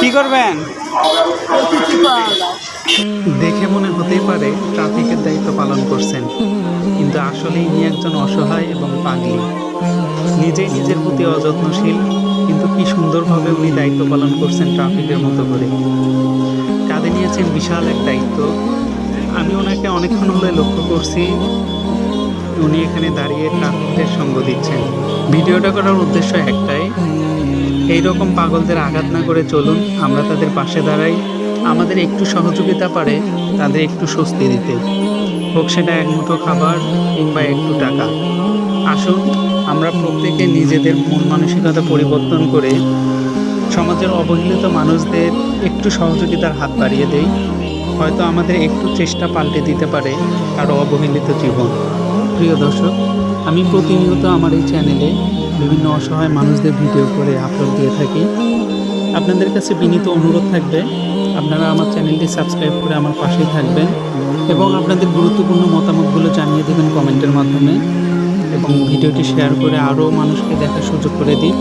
কি করবেন? দেখে মনে হতেই পারে ট্রাফিকের দায়িত্ব পালন করছেন, কিন্তু আসলে ইনি একজন অসহায় এবং পাগলি। নিজেই নিজের প্রতি অযত্নশীল, কিন্তু কি সুন্দরভাবে উনি দায়িত্ব পালন করছেন ট্রাফিকের মতো করে। কাঁধে নিয়েছেন বিশাল এক দায়িত্ব। আমি ওনাকে অনেকক্ষণ হলে লক্ষ্য করছি। উনি এখানে দাঁড়িয়ে ট্রাফিকদের সঙ্গ দিচ্ছেন। ভিডিওটা করার উদ্দেশ্য একটাই এই রকম পাগলদের আঘাত না করে চলুন, আমরা তাদের পাশে দাঁড়াই। আমাদের একটু সহযোগিতা পারে, তাদের একটু স্বস্তি দিতে। হোক সেটা এক মুঠো খাবার কিংবা একটু টাকা। আসুন, আমরা প্রত্যেকে নিজেদের মন মানসিকতা পরিবর্তন করে সমাজের অবহেলিত মানুষদের একটু সহযোগিতার হাত বাড়িয়ে দেই। হয়তো আমাদের একটু চেষ্টা পাল্টে দিতে পারে আরও অবহেলিত জীবন। প্রিয় দর্শক, আমি প্রতিনিয়ত আমার এই চ্যানেলে বিভিন্ন অসহায় মানুষদের ভিডিও করে আপলোড দিয়ে থাকি। আপনাদের কাছে বিনীত অনুরোধ থাকবে, আপনারা আমার চ্যানেলটি সাবস্ক্রাইব করে আমার পাশেই থাকবেন এবং আপনাদের গুরুত্বপূর্ণ মতামতগুলো জানিয়ে দেবেন কমেন্টের মাধ্যমে এবং ভিডিওটি শেয়ার করে আরও মানুষকে দেখার সুযোগ করে দিই।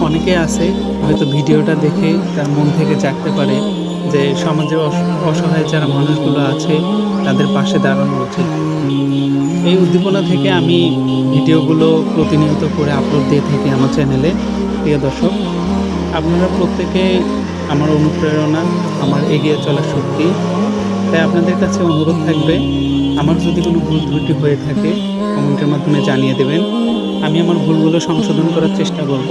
অনেকে আছে, হয়তো ভিডিওটা দেখে তার মন থেকে জাগতে পারে যে সমাজে অস- অসহায় যারা মানুষগুলো আছে তাদের পাশে দাঁড়ানো উচিত এই উদ্দীপনা থেকে আমি ভিডিওগুলো প্রতিনিয়ত করে আপলোড দিয়ে থাকি আমার চ্যানেলে প্রিয় দর্শক, আপনারা প্রত্যেকে আমার অনুপ্রেরণা, আমার এগিয়ে চলার শক্তি। তাই আপনাদের কাছে অনুরোধ থাকবে, আমার যদি কোনো ভুল ত্রুটি হয়ে থাকে, কমেন্টের মাধ্যমে জানিয়ে দেবেন। আমি আমার ভুলগুলো সংশোধন করার চেষ্টা করব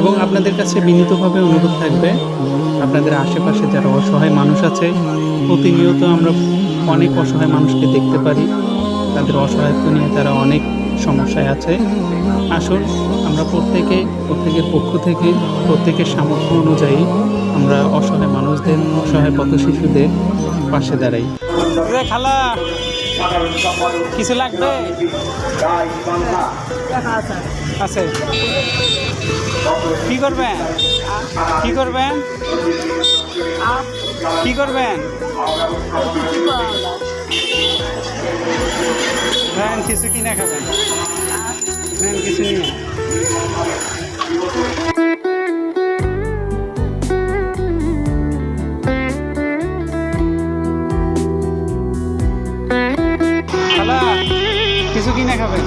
এবং আপনাদের কাছে বিনীতভাবে অনুরোধ থাকবে, আপনাদের আশেপাশে যারা অসহায় মানুষ আছে, প্রতিনিয়ত আমরা অনেক অসহায় মানুষকে দেখতে পারি। তাদের অসহায়ত্ব নিয়ে তারা অনেক সমস্যায় আছে। আসুন, আমরা প্রত্যেকে, প্রত্যেকের পক্ষ থেকে, প্রত্যেকের সামর্থ্য অনুযায়ী আমরা অসহায় মানুষদের, অসহায় পথ শিশুদের পাশে দাঁড়াই। খালা, কিছু লাগবে? আছে। কি করবেন? কি করবেন? কি করবেন? নেন কিছু কিনে খাবেন? নেন কিছু নিয়ে কিছু কিনে খাবেন?